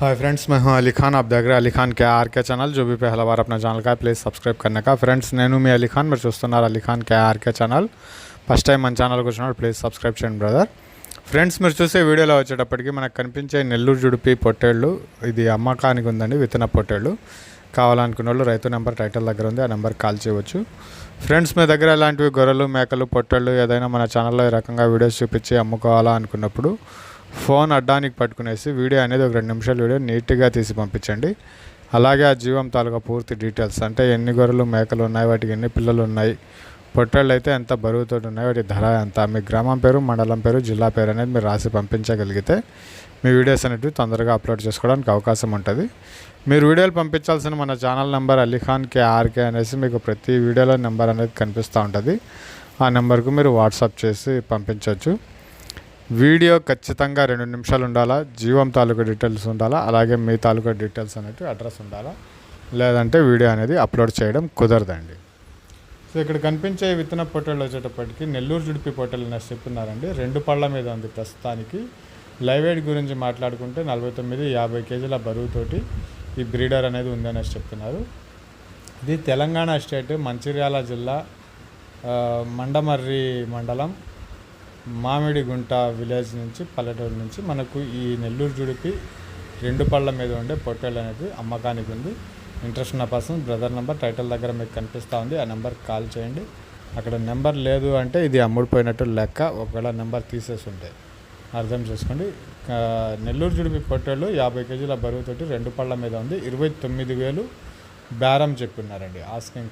Hi friends मैं हूं अली खान आप देख रहे हैं अली खान के आर के चैनल जो भी पहला बार अपना ఛానల్ का ప్లీజ్ సబ్స్క్రైబ్ करने का ఫ్రెండ్స్ నేను మీ అలీ ఖాన్ మీరు చూస్తున్నారు Ali Khan K RK channel first time మన ఛానల్కి వచ్చినప్పుడు ప్లీజ్ సబ్స్క్రైబ్ చేయండి బ్రదర్ ఫ్రెండ్స్ మీరు చూసే వీడియోలో వచ్చేటప్పటికి మనకు కనిపించే నెల్లూరు జుడిపి పొట్టేళ్ళు ఇది అమ్మకానికి ఉందండి విత్తన పొట్టేళ్ళు కావాలనుకున్న వాళ్ళు రైతు నెంబర్ టైటిల్ దగ్గర ఉంది ఆ నెంబర్ కాల్ చేయవచ్చు ఫ్రెండ్స్ మీ దగ్గర ఇలాంటివి గొర్రెలు మేకలు పొట్టేళ్ళు ఏదైనా మన ఛానల్లో ఈ రకంగా వీడియోస్ చూపించి అమ్ముకోవాలా అనుకున్నప్పుడు ఫోన్ అడ్డానికి పట్టుకునేసి వీడియో అనేది ఒక రెండు నిమిషాల వీడియో నీట్గా తీసి పంపించండి. అలాగే ఆ జీవం తాలూకా పూర్తి డీటెయిల్స్ అంటే ఎన్ని గొర్రెలు మేకలు ఉన్నాయి వాటికి ఎన్ని పిల్లలు ఉన్నాయి పొట్టళ్ళు అయితే ఎంత బరువుతో ఉన్నాయి వాటి ధర ఎంత మీ గ్రామం పేరు మండలం పేరు జిల్లా పేరు అనేది మీరు రాసి పంపించగలిగితే మీ వీడియోస్ అనేవి తొందరగా అప్లోడ్ చేసుకోవడానికి అవకాశం ఉంటుంది. మీరు వీడియోలు పంపించాల్సిన మన channel number Ali Khan K RK అనేసి మీకు ప్రతి వీడియోలో నెంబర్ అనేది కనిపిస్తూ ఉంటుంది. ఆ నెంబర్కు మీరు వాట్సాప్ చేసి పంపించవచ్చు వీడియో ఖచ్చితంగా రెండు నిమిషాలు ఉండాలా జీవం తాలూకా డీటెయిల్స్ ఉండాలా అలాగే మీ తాలూకా డీటెయిల్స్ అనేవి అడ్రస్ ఉండాలా లేదంటే వీడియో అనేది అప్లోడ్ చేయడం కుదరదండి. సో ఇక్కడ కనిపించే విత్తన పోర్టల్ వచ్చేటప్పటికి నెల్లూరు జుడిపి పోర్టల్ అనేసి చెప్తున్నారండి రెండు పళ్ళ మీద ఉంది ప్రస్తుతానికి. లైవ్ ఎయిడ్ గురించి మాట్లాడుకుంటే నలభై తొమ్మిది యాభై కేజీల బరువుతోటి ఈ బ్రీడర్ అనేది ఉందనేసి చెప్తున్నారు. ఇది తెలంగాణ స్టేట్ మంచిర్యాల జిల్లా మండమర్రి మండలం. మామిడిగుంట విలేజ్ నుంచి పల్లెటూరు నుంచి మనకు ఈ నెల్లూరు జుడిపి రెండు పళ్ళ మీద ఉండే పొట్టేళ్ళు అనేది అమ్మకానికి ఉంది. ఇంట్రెస్ట్ ఉన్న పర్సన్ బ్రదర్ నెంబర్ టైటిల్ దగ్గర మీకు కనిపిస్తూ ఉంది. ఆ నెంబర్ కాల్ చేయండి. అక్కడ నెంబర్ లేదు అంటే ఇది అమ్ముడిపోయినట్టు లెక్క. ఒకవేళ నెంబర్ తీసేసి ఉంటే అర్థం చేసుకోండి. నెల్లూరు జుడిపి పొట్టేళ్ళు యాభై కేజీల బరువుతోటి రెండు పళ్ళ మీద ఉంది. ఇరవై తొమ్మిది వేలు బేరం చెప్పున్నారండి ఆస్కింగ్